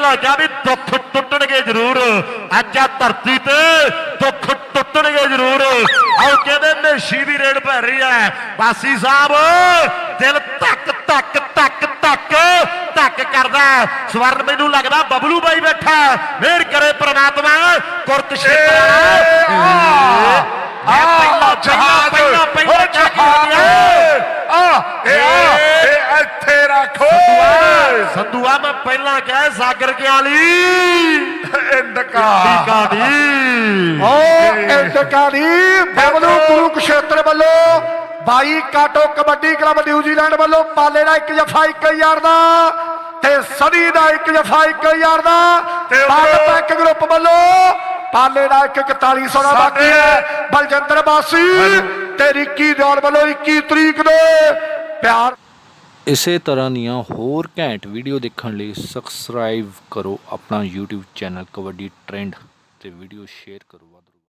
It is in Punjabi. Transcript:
ਪਹਿਲਾਂ ਕਿਹਾ ਵੀ ਦੁੱਖ ਟੁੱਟਣਗੇ ਜ਼ਰੂਰ ਅੱਜ ਆ ਧਰਤੀ ਤੇ ਦੁੱਖ ਟੁੱਟਣਗੇ ਜ਼ਰੂਰ ਆਓ ਕਹਿੰਦੇ ਮੇਸ਼ੀ ਦੀ ਰੇਡ ਪੈ ਰਹੀ ਹੈ ਬਾਸੀ ਸਾਹਿਬ ਦਿਲ ਧੱਕ ਧੱਕ ਧੱਕ ਧੱਕ ਧੱਕ ਕਰਦਾ ਹੈ। ਸਵਰਨ ਮੈਨੂੰ ਲੱਗਦਾ ਬਬਲੂ ਬਾਈ ਬੈਠਾ ਹੈ। ਮਿਹਰ ਕਰੇ ਪ੍ਰਮਾਤਮਾ ਕੁਰਤ ਸ਼ੇਤਰਾ ਆ ਜਹਾਜ਼ ਪਹਿਲਾਂ ਪਹਿਲਾਂ ਓ ਕਹਿ ਕੇ ਜਹਾਜ਼ ਹਟਿਆ। ਆ ਇਹ ਆ, ਇਹ ਇੱਥੇ ਰੱਖੋ ਸੰਧੂਆ ਮੈਂ ਪਹਿਲਾਂ ਕਹਿ ਸਾਗਰ ਕੇ ਵਾਲੀ ਇੰਦਕਾ ਕਾੜੀ ਓ ਇੰਤਕਾਰੀ ਬਬਲੂ ਕੁਰੂਕਸ਼ੇਤਰ ਵੱਲੋਂ ਬਾਈ ਕਾਟੋ ਕਬੱਡੀ ਕਲੱਬ ਨਿਊਜ਼ੀਲੈਂਡ ਵੱਲੋਂ ਪਾਲੇ ਦਾ ਇੱਕ ਜਫਾ 1000 ਦਾ ਤੇ ਸਦੀ ਦਾ ਇੱਕ ਜਫਾ 1000 ਦਾ। ਤੇ ਪਾਲ ਉਧਰੋਂ- ਪੈਕ ਗਰੁੱਪ ਵੱਲੋਂ ਪਾਲੇ ਦਾ ਇੱਕ 4100 ਦਾ ਬਾਕੀ ਹੈ। ਬਲਜਿੰਦਰ ਬਾਸੀ ਤੇ ਰਿੱਕੀ ਦੌੜ ਵੱਲੋਂ 21 ਤਰੀਕ ਦੇ ਪਿਆਰ ਇਸੇ ਤਰ੍ਹਾਂ ਦੀਆਂ ਹੋਰ ਘੈਂਟ ਵੀਡੀਓ ਦੇਖਣ ਲਈ ਸਬਸਕ੍ਰਾਈਬ ਕਰੋ ਆਪਣਾ YouTube ਚੈਨਲ ਕਬੱਡੀ ਟ੍ਰੈਂਡ ਤੇ ਵੀਡੀਓ ਸ਼ੇਅਰ ਕਰੋ ਵੱਧ।